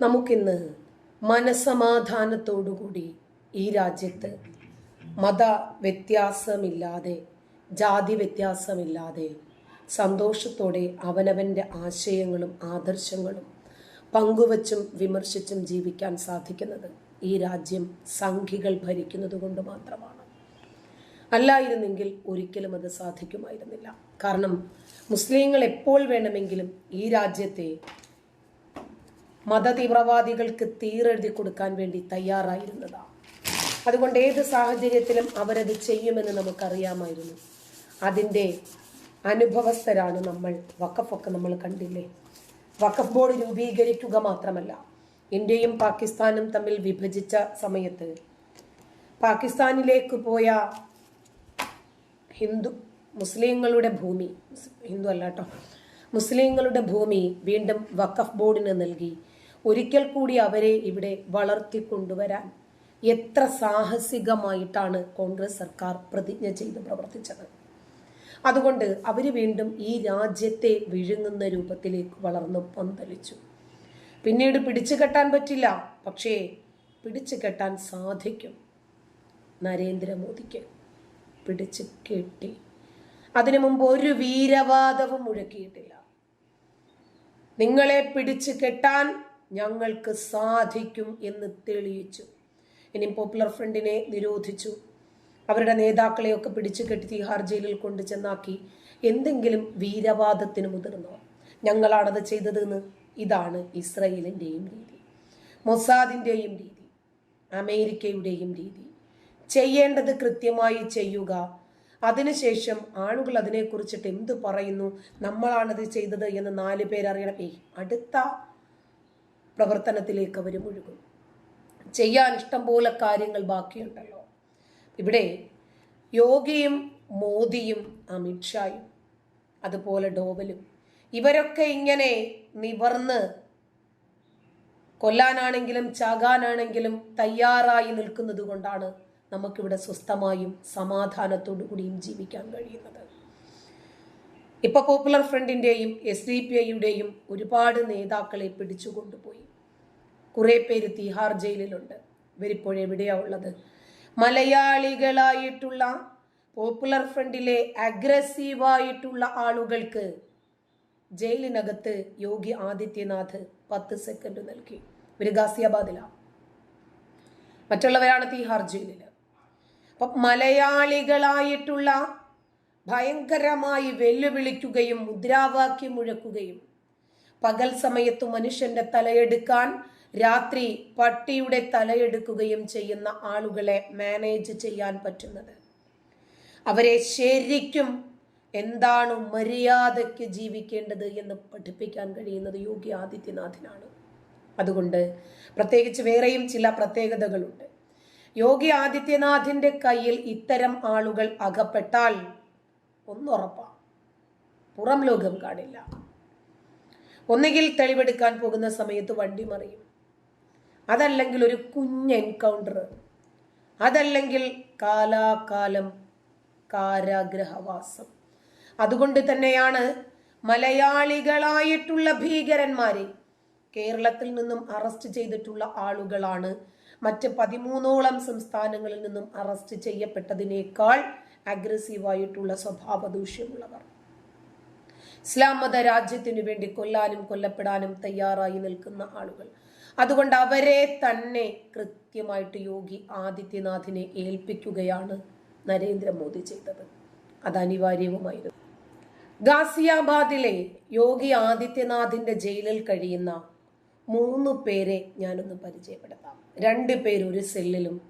നമുക്കിന്ന് മനസമാധാനത്തോടുകൂടി ഈ രാജ്യത്ത് മത വ്യത്യാസമില്ലാതെ ജാതി വ്യത്യാസമില്ലാതെ സന്തോഷത്തോടെ അവനവന്റെ ആശയങ്ങളും ആദർശങ്ങളും പങ്കുവച്ചും വിമർശിച്ചും ജീവിക്കാൻ സാധിക്കുന്നത് ഈ രാജ്യം സംഖികൾ ഭരിക്കുന്നത് കൊണ്ട് മാത്രമാണ്. അല്ലായിരുന്നെങ്കിൽ ഒരിക്കലും അത് സാധിക്കുമായിരുന്നില്ല. കാരണം മുസ്ലിങ്ങൾ എപ്പോൾ വേണമെങ്കിലും ഈ രാജ്യത്തെ മതതീവ്രവാദികൾക്ക് തീരെഴുതി കൊടുക്കാൻ വേണ്ടി തയ്യാറായിരുന്നതാണ് അതുകൊണ്ട് ഏത് സാഹചര്യത്തിലും അവരത് ചെയ്യുമെന്ന് നമുക്കറിയാമായിരുന്നു. അതിന്റെ അനുഭവസ്ഥരാണ് നമ്മൾ. വഖഫൊക്കെ നമ്മൾ കണ്ടില്ലേ? വഖഫ് ബോർഡ് രൂപീകരിക്കുക മാത്രമല്ല ഇന്ത്യയും പാകിസ്ഥാനും തമ്മിൽ വിഭജിച്ച സമയത്ത് പാകിസ്ഥാനിലേക്ക് പോയ ഹിന്ദു മുസ്ലിങ്ങളുടെ ഭൂമി ഹിന്ദു അല്ല കേട്ടോ മുസ്ലിങ്ങളുടെ ഭൂമി വീണ്ടും വഖഫ് ബോർഡിന് നൽകി. ഒരിക്കൽ കൂടി അവരെ ഇവിടെ വളർത്തിക്കൊണ്ടുവരാൻ എത്ര സാഹസികമായിട്ടാണ് കോൺഗ്രസ് സർക്കാർ പ്രതിജ്ഞ ചെയ്ത് പ്രവർത്തിച്ചത്. അതുകൊണ്ട് അവർ വീണ്ടും ഈ രാജ്യത്തെ വിഴുങ്ങുന്ന രൂപത്തിലേക്ക് വളർന്നു പന്തലിച്ചു. പിന്നീട് പിടിച്ചു കെട്ടാൻ പറ്റില്ല പക്ഷേ പിടിച്ചു കെട്ടാൻ സാധിക്കും. നരേന്ദ്രമോദിക്ക് പിടിച്ചു കെട്ടി. അതിനു മുമ്പ് ഒരു വീരവാദവും മുഴക്കിയിട്ടില്ല. നിങ്ങളെ പിടിച്ചു കെട്ടാൻ ഞങ്ങൾക്ക് സാധിക്കും എന്ന് തെളിയിച്ചു. ഇനി പോപ്പുലർ ഫ്രണ്ടിനെ നിരോധിച്ചു. അവരുടെ നേതാക്കളെയൊക്കെ പിടിച്ചു കെട്ടി തിഹാർ ജയിലിൽ കൊണ്ടു ചെന്നാക്കി എന്തെങ്കിലും വീരവാദത്തിന് മുതിർന്നോ? ഞങ്ങളാണത് ചെയ്തതെന്ന് ഇതാണ് ഇസ്രയേലിന്റെയും രീതി. മൊസാദിന്റെയും രീതി. അമേരിക്കയുടെയും രീതി. ചെയ്യേണ്ടത് കൃത്യമായി ചെയ്യുക. അതിനുശേഷം ആളുകൾ അതിനെക്കുറിച്ചിട്ട് എന്ത് പറയുന്നു? നമ്മളാണത് ചെയ്തത് എന്ന് നാല് പേരറിയണം. ഏയ് അടുത്ത പ്രവർത്തനത്തിലേക്ക് അവർ മുഴുകും. ചെയ്യാൻ ഇഷ്ടം പോലെ കാര്യങ്ങൾ ബാക്കിയുണ്ടല്ലോ. ഇവിടെ യോഗിയും മോദിയും അമിത്ഷായും അതുപോലെ ഡോവലും ഇവരൊക്കെ ഇങ്ങനെ നിവർന്ന് കൊല്ലാനാണെങ്കിലും ചാകാനാണെങ്കിലും തയ്യാറായി നിൽക്കുന്നത് കൊണ്ടാണ് നമുക്കിവിടെ സ്വസ്ഥമായും സമാധാനത്തോടു കൂടിയും ജീവിക്കാൻ കഴിയുന്നത്. ഇപ്പൊ പോപ്പുലർ ഫ്രണ്ടിന്റെയും എസ് ഡി പി ഐയുടെയും ഒരുപാട് നേതാക്കളെ പിടിച്ചുകൊണ്ടുപോയി കുറെ പേര് തിഹാർ ജയിലിലുണ്ട്. ഇവരിപ്പോഴെവിടെയാ ഉള്ളത്? മലയാളികളായിട്ടുള്ള പോപ്പുലർ ഫ്രണ്ടിലെ അഗ്രസീവായിട്ടുള്ള ആളുകൾക്ക് ജയിലിനകത്ത് യോഗി ആദിത്യനാഥ് പത്ത് സെക്കൻഡ് നൽകി. ഇവർ ഗാസിയാബാദിലാണ് മറ്റുള്ളവരാണ് തിഹാർ ജയിലിൽ അപ്പം മലയാളികളായിട്ടുള്ള ഭയങ്കരമായി വെല്ലുവിളിക്കുകയും മുദ്രാവാക്യം മുഴക്കുകയും. പകൽ സമയത്ത് മനുഷ്യന്റെ തലയെടുക്കാൻ രാത്രി പട്ടിയുടെ തലയെടുക്കുകയും ചെയ്യുന്ന ആളുകളെ മാനേജ് ചെയ്യാൻ പറ്റുന്നത്. അവരെ ശരിക്കും എന്താണ് മര്യാദയ്ക്ക് ജീവിക്കേണ്ടത് എന്ന് പഠിപ്പിക്കാൻ കഴിയുന്നത് യോഗി ആദിത്യനാഥിനാണ്. അതുകൊണ്ട് പ്രത്യേകിച്ച് വേറെയും ചില പ്രത്യേകതകളുണ്ട്. യോഗി ആദിത്യനാഥിന്റെ കയ്യിൽ ഇത്തരം ആളുകൾ അകപ്പെട്ടാൽ ഒന്നുറപ്പാ. പുറം ലോകം കാണില്ല. ഒന്നുകിൽ തെളിവെടുക്കാൻ പോകുന്ന സമയത്ത് വണ്ടി മറിയും. അതല്ലെങ്കിൽ ഒരു കുഞ്ഞ് എൻകൗണ്ടർ. അതല്ലെങ്കിൽ കാലാകാലം കാരാഗ്രഹവാസം. അതുകൊണ്ട് തന്നെയാണ് മലയാളികളായിട്ടുള്ള ഭീകരന്മാരെ കേരളത്തിൽ നിന്നും അറസ്റ്റ് ചെയ്തിട്ടുള്ള ആളുകളാണ് മറ്റ് പതിമൂന്നോളം സംസ്ഥാനങ്ങളിൽ നിന്നും അറസ്റ്റ് ചെയ്യപ്പെട്ടതിനേക്കാൾ അഗ്രസീവായിട്ടുള്ള സ്വഭാവ ദൂഷ്യമുള്ളവർ. ഇസ്ലാം മത രാജ്യത്തിനു വേണ്ടി കൊല്ലാനും കൊല്ലപ്പെടാനും തയ്യാറായി നിൽക്കുന്ന ആളുകൾ. അതുകൊണ്ട് അവരെ തന്നെ കൃത്യമായിട്ട് യോഗി ആദിത്യനാഥിനെ ഏൽപ്പിക്കുകയാണ് നരേന്ദ്രമോദി ചെയ്തത്. അത് അനിവാര്യവുമായിരുന്നു. ഗാസിയാബാദിലെ യോഗി ആദിത്യനാഥിന്റെ ജയിലിൽ കഴിയുന്ന മൂന്ന് പേരെ ഞാനൊന്ന് പരിചയപ്പെടുത്താം. രണ്ട് പേര് ഒരു സെല്ലിലും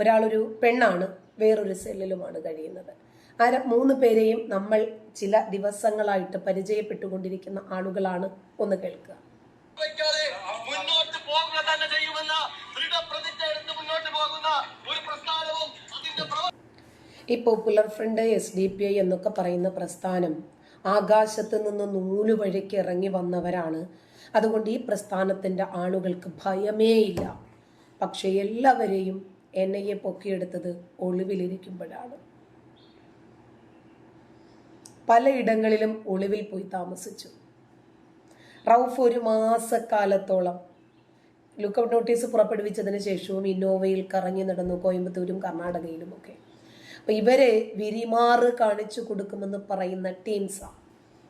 ഒരാളൊരു പെണ്ണാണ്. വേറൊരു സെല്ലിലുമാണ് കഴിയുന്നത്. ആ ര- മൂന്ന് പേരെയും നമ്മൾ ചില ദിവസങ്ങളായിട്ട് പരിചയപ്പെട്ടുകൊണ്ടിരിക്കുന്ന ആളുകളാണ് ഒന്ന് കേൾക്കുക. വയ്ക്കാതെ മുന്നോട്ട് പോകുക തന്നെ ചെയ്യുമെന്ന ദൃഢപ്രതിജ്ഞ എടുത്ത് മുന്നോട്ട് പോകുന്ന ഒരു പ്രസ്ഥാനവും അതിന്റെ പ്രവ ഈ popular front S D P I എന്നൊക്കെ പറയുന്ന പ്രസ്ഥാനം ആകാശത്ത് നിന്ന് നൂൽ വഴിക്ക് ഇറങ്ങി വന്നവരാണ്. അതുകൊണ്ട് ഈ പ്രസ്ഥാനത്തിന്റെ ആളുകൾക്ക് ഭയമേയില്ല. പക്ഷേ എല്ലാവരെയും എൻ ഐ എ പൊക്കിയെടുത്തത് ഒളിവിലിരിക്കുമ്പോഴാണ്. പലയിടങ്ങളിലും ഒളിവിൽ പോയി താമസിച്ചു. റൗഫ് ഒരു മാസക്കാലത്തോളം ലുക്കൗട്ട് നോട്ടീസ് പുറപ്പെടുവിച്ചതിന് ശേഷവും ഇന്നോവയിൽ കറങ്ങി നടന്നു കോയമ്പത്തൂരും കർണാടകയിലുമൊക്കെ. അപ്പൊ ഇവരെ വിരിമാറ് കാണിച്ചു കൊടുക്കുമെന്ന് പറയുന്ന ടീംസാണ്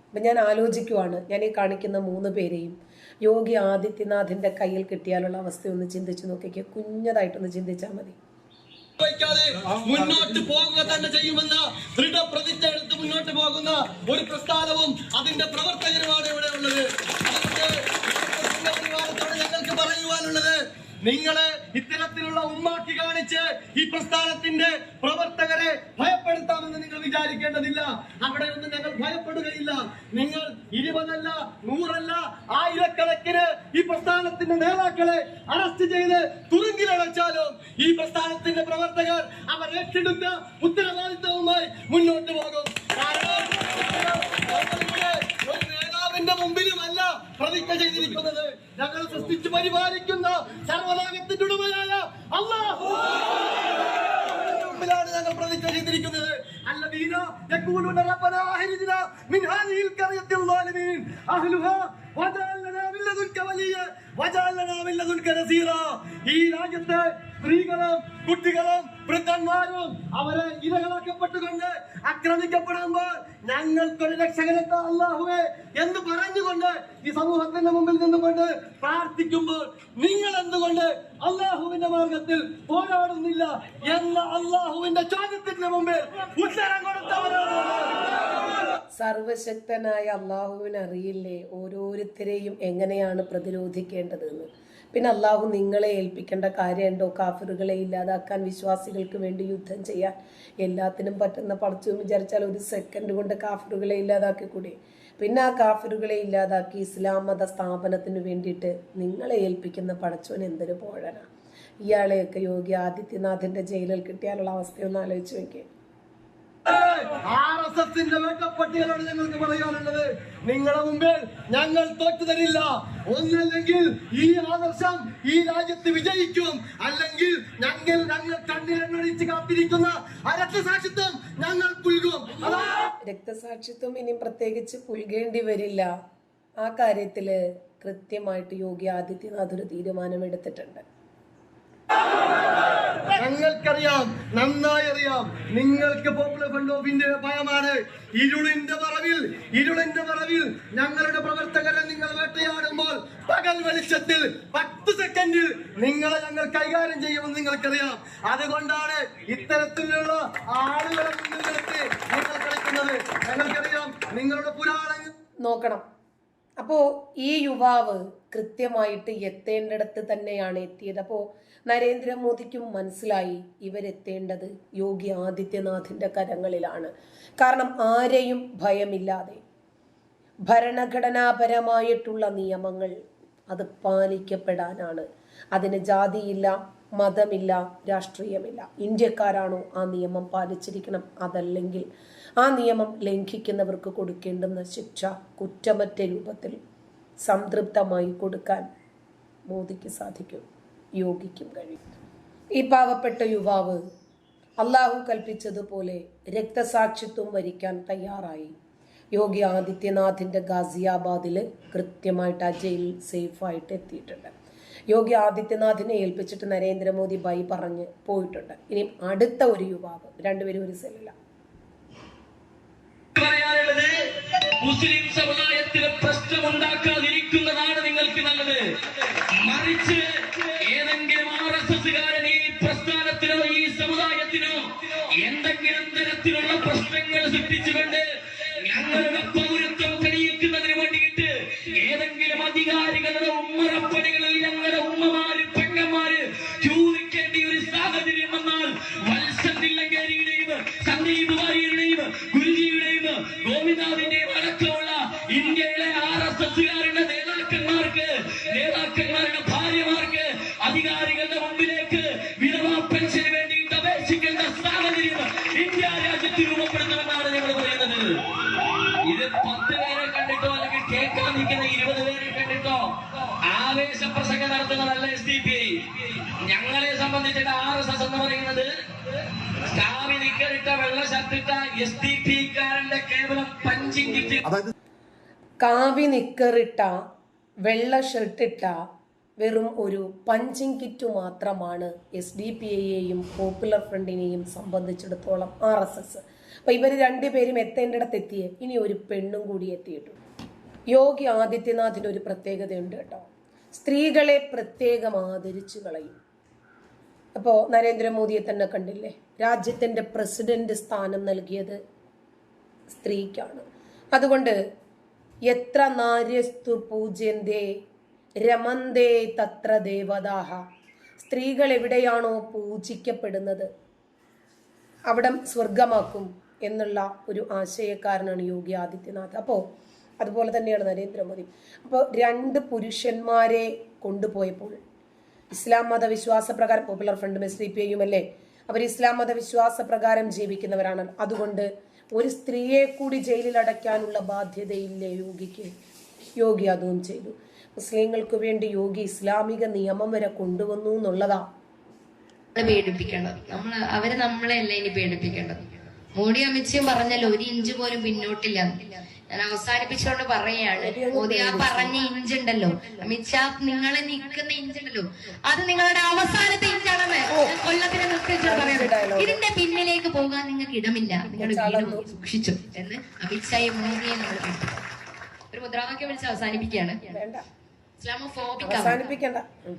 അപ്പം ഞാൻ ആലോചിക്കുവാണ് ഞാൻ ഈ കാണിക്കുന്ന മൂന്ന് പേരെയും യോഗി ആദിത്യനാഥിന്റെ കയ്യിൽ കിട്ടിയാലുള്ള അവസ്ഥ ഒന്ന് ചിന്തിച്ചു നോക്കിക്കേ. കുഞ്ഞതായിട്ടൊന്ന് ചിന്തിച്ചാൽ മതി. മുന്നോട്ട് പോകുക തന്നെ ചെയ്യുമെന്ന ദൃഢപ്രതിജ്ഞ എടുത്ത് മുന്നോട്ട് പോകുന്ന ഒരു പ്രസ്ഥാനവും അതിന്റെ പ്രവർത്തകരുമാണ് ഇവിടെ ഉള്ളത്. ഞങ്ങൾക്ക് പറയുവാനുള്ളത്. നിങ്ങളെ ഇത്തരത്തിലുള്ള ഉമ്മാക്കി കാണിച്ച് ഈ പ്രസ്ഥാനത്തിന്റെ പ്രവർത്തകരെ ഭയപ്പെടുത്താമെന്ന് നിങ്ങൾ വിചാരിക്കേണ്ടതില്ല. അവിടെ ഒന്നും ഞങ്ങൾ ഭയപ്പെടുകയില്ല. നിങ്ങൾ ഇരുപതല്ല നൂറല്ല ആയിരക്കണക്കിന് ഈ പ്രസ്ഥാനത്തിന്റെ നേതാക്കളെ അറസ്റ്റ് ചെയ്ത് തുറുങ്കിലടച്ചാലും ഈ പ്രസ്ഥാനത്തിന്റെ പ്രവർത്തകർ അവർ ഏറ്റെടുത്ത ഉത്തരവാദിത്വവുമായി മുന്നോട്ട് പോകും കാരണം ഞങ്ങളിവിടെ ഒരു നേതാവിന്റെ മുമ്പിലുമല്ല പ്രതിജ്ഞ ചെയ്തിരിക്കുന്നത് ഞങ്ങൾ സൃഷ്ടിച്ചു പരിപാലിക്കുന്ന സർവലോകത്തിന്റെ ഉടമയായ അള്ളാഹു മുമ്പിലാണ് ഞങ്ങൾ പ്രതിജ്ഞ ചെയ്തിരിക്കുന്നത് الذين يقولون ربنا أخرجنا من هذه القرية الظالمين أهلها واجعل لنا من لدنك وليا واجعل لنا من لدنك نصيرا ഈ രാജ്യത്തെ സ്ത്രീകളും കുട്ടികളും വൃദ്ധന്മാരും അവരെ ഇരകളാക്കപ്പെട്ടുകൊണ്ട് ആക്രമിക്കപ്പെടുമ്പോൾ ഞങ്ങൾക്കൊരു രക്ഷകനെത്ത അള്ളാഹുവേ എന്ന് പറഞ്ഞുകൊണ്ട് ഈ സമൂഹത്തിന്റെ മുമ്പിൽ നിന്നുകൊണ്ട് പ്രാർത്ഥിക്കുമ്പോൾ നിങ്ങൾ എന്തുകൊണ്ട് അള്ളാഹുവിന്റെ മാർഗത്തിൽ പോരാടുന്നില്ല എന്ന അള്ളാഹുവിന്റെ ചോദ്യത്തിന്റെ മുമ്പിൽ ഉത്തരം കൊടുത്തവരാണ് സർവശക്തനായ അള്ളാഹുവിന് അറിയില്ലേ? ഓരോരുത്തരെയും എങ്ങനെയാണ് പ്രതിരോധിക്കേണ്ടതെന്ന്. പിന്നെ അള്ളാഹു നിങ്ങളെ ഏൽപ്പിക്കേണ്ട കാര്യമുണ്ടോ? കാഫിറുകളെ ഇല്ലാതാക്കാൻ വിശ്വാസികൾക്ക് വേണ്ടി യുദ്ധം ചെയ്യാൻ എല്ലാത്തിനും പറ്റുന്ന പടച്ചു വിചാരിച്ചാൽ ഒരു സെക്കൻഡ് കൊണ്ട് കാഫിറുകളെ ഇല്ലാതാക്കി കൂടി പിന്നെ ആ കാഫിറുകളെ ഇല്ലാതാക്കി ഇസ്ലാം മത സ്ഥാപനത്തിന് വേണ്ടിയിട്ട് നിങ്ങളെ ഏൽപ്പിക്കുന്ന പടച്ചോൻ എന്തൊരു പോഴനാ? ഇയാളെയൊക്കെ യോഗി ആദിത്യനാഥിന്റെ ജയിലിൽ കിട്ടിയാലുള്ള അവസ്ഥയൊന്ന് ആലോചിച്ച് നോക്കിയേ. ആർ എസ് എസിന്റെ വേട്ടപ്പട്ടികളോട് ഞങ്ങൾക്ക് പറയാനുള്ളത്. നിങ്ങളുടെ മുമ്പിൽ ഞങ്ങൾ തോറ്റു തരില്ല. ഒന്നല്ലെങ്കിൽ ഈ ആദർശം ഈ രാജ്യത്ത് വിജയിക്കും. അല്ലെങ്കിൽ ഞങ്ങൾ ഞങ്ങൾ കണ്ണിലെണ്ണൊഴിച്ച് കാത്തിരിക്കുന്ന രക്തസാക്ഷിത്വം ഞങ്ങൾ പുൽകും. രക്തസാക്ഷിത്വം ഇനി പ്രത്യേകിച്ച് പുൽകേണ്ടി വരില്ല. ആ കാര്യത്തിൽ കൃത്യമായിട്ട് യോഗി ആദിത്യനാഥ് ഒരു തീരുമാനമെടുത്തിട്ടുണ്ട്. ഞങ്ങൾക്കറിയാം നന്നായി അറിയാം നിങ്ങൾക്ക് പോപ്പുലർ ഫ്രണ്ട് ഓഫ് ഇന്ത്യ ഭയമാണ്. ഇരുളിന്റെ മറവിൽ ഇരുളിന്റെ മറവിൽ ഞങ്ങളുടെ പ്രവർത്തകരെ നിങ്ങൾ വേട്ടയാടുമ്പോൾ പകൽ വെളിച്ചത്തിൽ പത്ത് സെക്കൻഡിൽ നിങ്ങളെ ഞങ്ങൾ കൈകാര്യം ചെയ്യുമെന്ന് നിങ്ങൾക്കറിയാം. അതുകൊണ്ടാണ് ഇത്തരത്തിലുള്ള ആളുകളെ മുന്നിൽ നിർത്തി നിങ്ങൾ കളിക്കുന്നത്. ഞങ്ങൾക്കറിയാം നിങ്ങളുടെ പുരാണങ്ങൾ നോക്കണം. അപ്പോൾ ഈ യുവാവ് കൃത്യമായിട്ട് എത്തേണ്ടിടത്ത് തന്നെയാണ് എത്തിയത്. അപ്പോൾ നരേന്ദ്രമോദിക്കും മനസ്സിലായി ഇവരെത്തേണ്ടത് യോഗി ആദിത്യനാഥിന്റെ കരങ്ങളിലാണ്. കാരണം ആരെയും ഭയമില്ലാതെ ഭരണഘടനാപരമായിട്ടുള്ള നിയമങ്ങൾ അത് പാലിക്കപ്പെടാനാണ്. അതിന് ജാതിയില്ല മതമില്ല രാഷ്ട്രീയമില്ല. ഇന്ത്യക്കാരാണോ ആ നിയമം പാലിച്ചിരിക്കണം? അതല്ലെങ്കിൽ ആ നിയമം ലംഘിക്കുന്നവർക്ക് കൊടുക്കേണ്ടുന്ന ശിക്ഷ കുറ്റമറ്റ രൂപത്തിൽ സംതൃപ്തമായി കൊടുക്കാൻ മോദിക്ക് സാധിക്കും യോഗിക്കും കഴിയും. ഈ പാവപ്പെട്ട യുവാവ് അള്ളാഹു കൽപ്പിച്ചതുപോലെ രക്തസാക്ഷിത്വം വരിക്കാൻ തയ്യാറായി. യോഗി ആദിത്യനാഥിന്റെ ഗാസിയാബാദിൽ കൃത്യമായിട്ട് ആ ജയിൽ സേഫായിട്ട് എത്തിയിട്ടുണ്ട്. യോഗി ആദിത്യനാഥിനെ ഏൽപ്പിച്ചിട്ട് നരേന്ദ്രമോദി ബൈ പറഞ്ഞ് പോയിട്ടുണ്ട്. ഇനി അടുത്ത ഒരു യുവാവ്. രണ്ടുപേരും ഒരു സെല്ലില്ല മുസ്ലിം സമുദായത്തിലെ പ്രശ്നമുണ്ടാക്കാതിരിക്കുന്നതാണ് നിങ്ങൾക്ക് നല്ലത്. കണ്ടിട്ടോ ആവേശ പ്രസംഗം നടത്തുന്നതല്ല എസ് ഡി പി. ഞങ്ങളെ സംബന്ധിച്ചിട്ട് ആർ എസ് എസ് എന്ന് പറയുന്നത് സ്റ്റാവി നിക്കറിട്ട വെള്ള ഷർട്ടിട്ട എസ് ഡി പി കാരന്റെ കേവലം പഞ്ചിങ് കിറ്റ് കാവി നിക്കറിട്ട വെള്ള ഷർട്ടിട്ട വെറും ഒരു പഞ്ചിങ് കിറ്റ് മാത്രമാണ് എസ് ഡി പി ഐയെയും പോപ്പുലർ ഫ്രണ്ടിനെയും സംബന്ധിച്ചിടത്തോളം ആർ എസ് എസ്. അപ്പൊ ഇവർ രണ്ടുപേരും എത്തേണ്ടിടത്ത് എത്തിയേ. ഇനി ഒരു പെണ്ണും കൂടി എത്തിയിട്ടുണ്ട്. യോഗി ആദിത്യനാഥിന് ഒരു പ്രത്യേകതയുണ്ട് കേട്ടോ. സ്ത്രീകളെ പ്രത്യേകം ആദരിച്ചു കളയും. അപ്പോൾ നരേന്ദ്രമോദിയെ തന്നെ കണ്ടില്ലേ? രാജ്യത്തിന്റെ പ്രസിഡന്റ് സ്ഥാനം നൽകിയത് സ്ത്രീക്കാണ്. അതുകൊണ്ട് എത്ര നാര്യസ്തു പൂജ്യന്തേ രമന്തേ തത്ര ദേവതാഹ. സ്ത്രീകൾ എവിടെയാണോ പൂജിക്കപ്പെടുന്നത്? അവിടം സ്വർഗമാക്കും എന്നുള്ള ഒരു ആശയക്കാരനാണ് യോഗി ആദിത്യനാഥ്. അപ്പോൾ അതുപോലെ തന്നെയാണ് നരേന്ദ്രമോദി. അപ്പോൾ രണ്ട് പുരുഷന്മാരെ കൊണ്ടുപോയപ്പോൾ ഇസ്ലാം മതവിശ്വാസ പ്രകാരം popular front S D P ഐയും അല്ലേ അവർ ഇസ്ലാം മതവിശ്വാസ പ്രകാരം ജീവിക്കുന്നവരാണ്. അതുകൊണ്ട് ഒരു സ്ത്രീയെ കൂടി ജയിലിൽ അടയ്ക്കാനുള്ള ബാധ്യതയില്ലേ യോഗിക്ക്? യോഗി അതും ചെയ്തു. മുസ്ലിങ്ങൾക്ക് വേണ്ടി യോഗി ഇസ്ലാമിക നിയമം വരെ കൊണ്ടുവന്നു എന്നുള്ളതാ. പേടിപ്പിക്കേണ്ടത്. നമ്മൾ അവർ നമ്മളെയല്ല ഇനി പേടിപ്പിക്കേണ്ടത്? മോഡി അമിത്ഷയും പറഞ്ഞല്ലോ ഒരു ഇഞ്ച് പോലും പിന്നോട്ടില്ല. ഞാൻ അവസാനിപ്പിച്ചുകൊണ്ട് പറയാണ് മോദി ആ പറഞ്ഞ ഇഞ്ച് ഉണ്ടല്ലോ അമിത്ഷാ നിങ്ങളെ നിൽക്കുന്ന ഇഞ്ച് ഉണ്ടല്ലോ അത് നിങ്ങളുടെ അവസാനത്തെ ഇഞ്ചാണെന്ന് കൊല്ലത്തിനെ പറയുന്നത്. ഇതിന്റെ പിന്നിലേക്ക് പോകാൻ നിങ്ങൾക്ക് ഇടമില്ല. നിങ്ങളുടെ വീട് സൂക്ഷിച്ചു എന്ന് അമിത്ഷായെ മോദിയെ നമ്മൾ ഒരു മുദ്രാവാക്യം വിളിച്ച് അവസാനിപ്പിക്കുകയാണ്. ഇസ്ലാമോഫോബിക്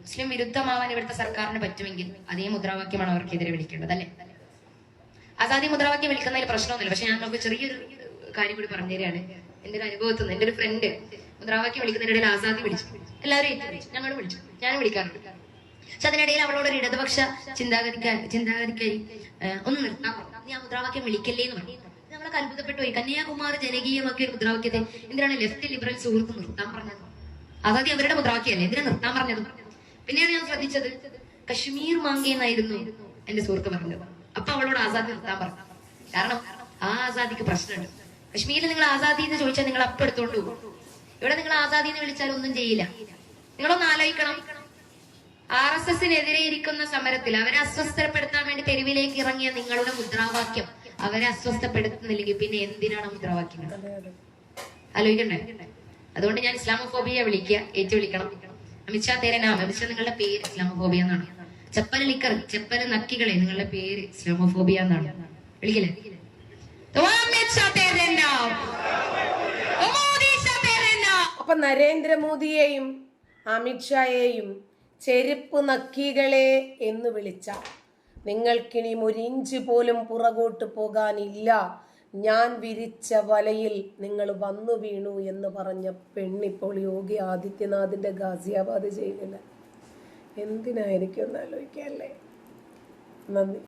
മുസ്ലിം വിരുദ്ധമാവാൻ ഇവിടുത്തെ സർക്കാരിന് പറ്റുമെങ്കിൽ അതേ മുദ്രാവാക്യമാണ് അവർക്കെതിരെ വിളിക്കേണ്ടത് അല്ലെ? ആസാദി മുദ്രാവാക്യം വിളിക്കുന്നതിൽ പ്രശ്നമൊന്നുമില്ല. പക്ഷെ ഞാൻ നമുക്ക് ചെറിയൊരു കാര്യം കൂടി പറഞ്ഞു തരികയാണ് എന്റെ ഒരു അനുഭവത്തിൽ നിന്ന് എന്റെ ഒരു ഫ്രണ്ട് മുദ്രാവാക്യം വിളിക്കുന്നതിനിടയിൽ ആസാദി വിളിച്ചു. എല്ലാവരും ഏറ്റു വിളിച്ചു. ഞാനും വിളിക്കാറുണ്ട്. പക്ഷെ അതിനിടയിൽ അവളോട് ഒരു ഇടതുപക്ഷ ചിന്താഗതിക്കാരി ചിന്താഗതിക്കാരി ഒന്ന് നിർത്താൻ പറഞ്ഞു നീ ആ മുദ്രാവാക്യം വിളിക്കല്ലേ എന്ന് പറഞ്ഞു. നമ്മളൊക്കെ അത്ഭുതപ്പെട്ടു പോയി. കന്യാകുമാരി ജനകീയമാക്കിയ ഒരു മുദ്രാവാക്യത്തെ എന്തിനാണ് ലെഫ്റ്റ് ലിബറൽ സുഹൃത്ത് നിർത്താൻ പറഞ്ഞത്? അതാദ്യം അവരുടെ മുദ്രാവാക്യമല്ലേ? എന്തിനാ നിർത്താൻ പറഞ്ഞത്? പിന്നെയാണ് ഞാൻ ശ്രദ്ധിച്ചത് കശ്മീർ മാങ്കി എന്നായിരുന്നു എന്റെ സുഹൃത്ത് പറഞ്ഞത്. അപ്പൊ അവളോട് ആസാദി നിർത്താൻ പറഞ്ഞു. കാരണം ആ ആസാദിക്ക് പ്രശ്നമുണ്ട്. കശ്മീരിൽ നിങ്ങൾ ആസാദി എന്ന് ചോദിച്ചാൽ നിങ്ങൾ അപ്പം എടുത്തോണ്ട് ഇവിടെ നിങ്ങൾ ആസാദി എന്ന് വിളിച്ചാൽ ഒന്നും ചെയ്യില്ല. നിങ്ങളൊന്ന് ആലോചിക്കണം. ആർ എസ് എസിനെതിരെ ഇരിക്കുന്ന സമരത്തിൽ അവരെ അസ്വസ്ഥപ്പെടുത്താൻ വേണ്ടി തെരുവിലേക്ക് ഇറങ്ങിയ നിങ്ങളുടെ മുദ്രാവാക്യം അവരെ അസ്വസ്ഥപ്പെടുത്തുന്നില്ലെങ്കിൽ പിന്നെ എന്തിനാണ് മുദ്രാവാക്യങ്ങൾ ആലോചിക്കണ്ടേ? അതുകൊണ്ട് ഞാൻ ഇസ്ലാമോഫോബിയ വിളിക്കുക. ഏറ്റു വിളിക്കണം. അമിത്ഷാ തേരെ നാം അമിത്ഷാ നിങ്ങളുടെ പേര് ഇസ്ലാമോഫോബിയ എന്നാണ്. ചെപ്പൽ ലിക്കർ ചെപ്പൽ നക്കികളെ നിങ്ങളുടെ പേര് ഇസ്ലാമോഫോബിയ എന്നാണ്. വിളിക്കില്ലേ? അപ്പൊ നരേന്ദ്രമോദിയെയും അമിത്ഷായെയും ചെരുപ്പ് നക്കികളെ എന്ന് വിളിച്ച. നിങ്ങൾക്കിനി ഒരു ഇഞ്ച് പോലും പുറകോട്ട് പോകാനില്ല. ഞാൻ വിരിച്ച വലയിൽ നിങ്ങൾ വന്നു വീണു എന്ന് പറഞ്ഞ പെണ്ണിപ്പോൾ യോഗി ആദിത്യനാഥിന്റെ ഗാസിയാബാദ് ചെയ്യുന്നില്ല എന്തിനായിരിക്കും ഒന്ന് ആലോചിക്കല്ലേ? നന്ദി.